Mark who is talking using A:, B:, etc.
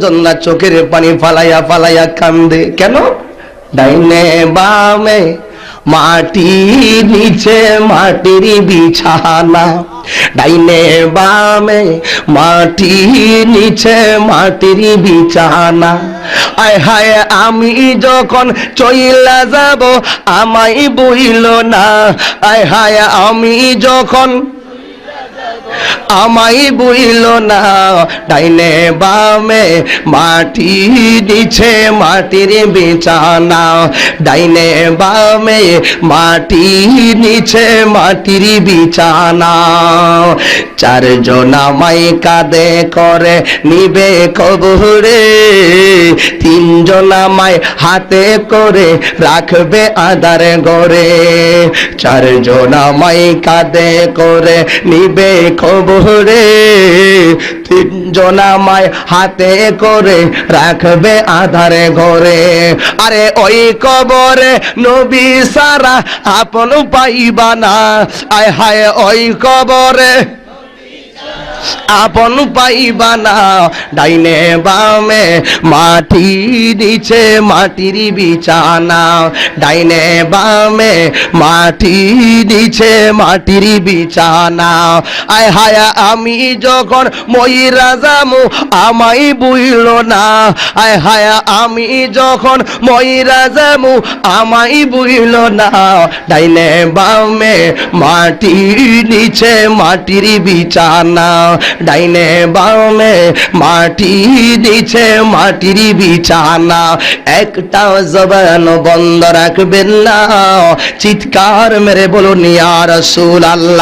A: জন্না চোখের পানি ফালাইয়া ফালাইয়া কান্দে। কেন? ডাইনে বামে মাটি, নিচে মাটির বিছানা। ডাইনে বামে মাটি, নিচে মাটির বিছানা। আয় হায়, আমি যখন চইলা যাব, আমায় বইল না। আয় হায়, আমি যখন আমাই বইল না, ডাইনে বামে মাটি নিচে মাটির বিছানা। ডাইনে বামে মাটি নিচে মাটির বিছানা। চারজন আমাই কাঁদে করে নিবে কবরে, তিনজন আমায় হাতে করে রাখবে আদার গড়ে। চারজন আমাই কাঁদে করে নিবে খবরে তিনজন আমায় হাতে করে রাখবে আধারে ঘরে। আরে ওই কবরে নবী সারা আপন পাইবা না। আয় হায় ওই কবরে। আপন পাইবা না। ডাইনে বামে মাটি নিচে মাটির বিছানা। ডাইনে বামে মাটি নিচে মাটির বিছানা। আয় হায়া, আমি যখন ময়রা যামু আমাই বুইল না। আয় হায়া, আমি যখন ময়রা যামু আমাই বুইল না। ডাইনে বামে মাটি নিচে মাটির বিছানা। ডাইনে বামে মাটি দিছে মাটির বিছানা। একটা জবান বন্ধ রাখবেন না। চিৎকার মেরে বলুন, ইয়া রাসূল আল্লাহ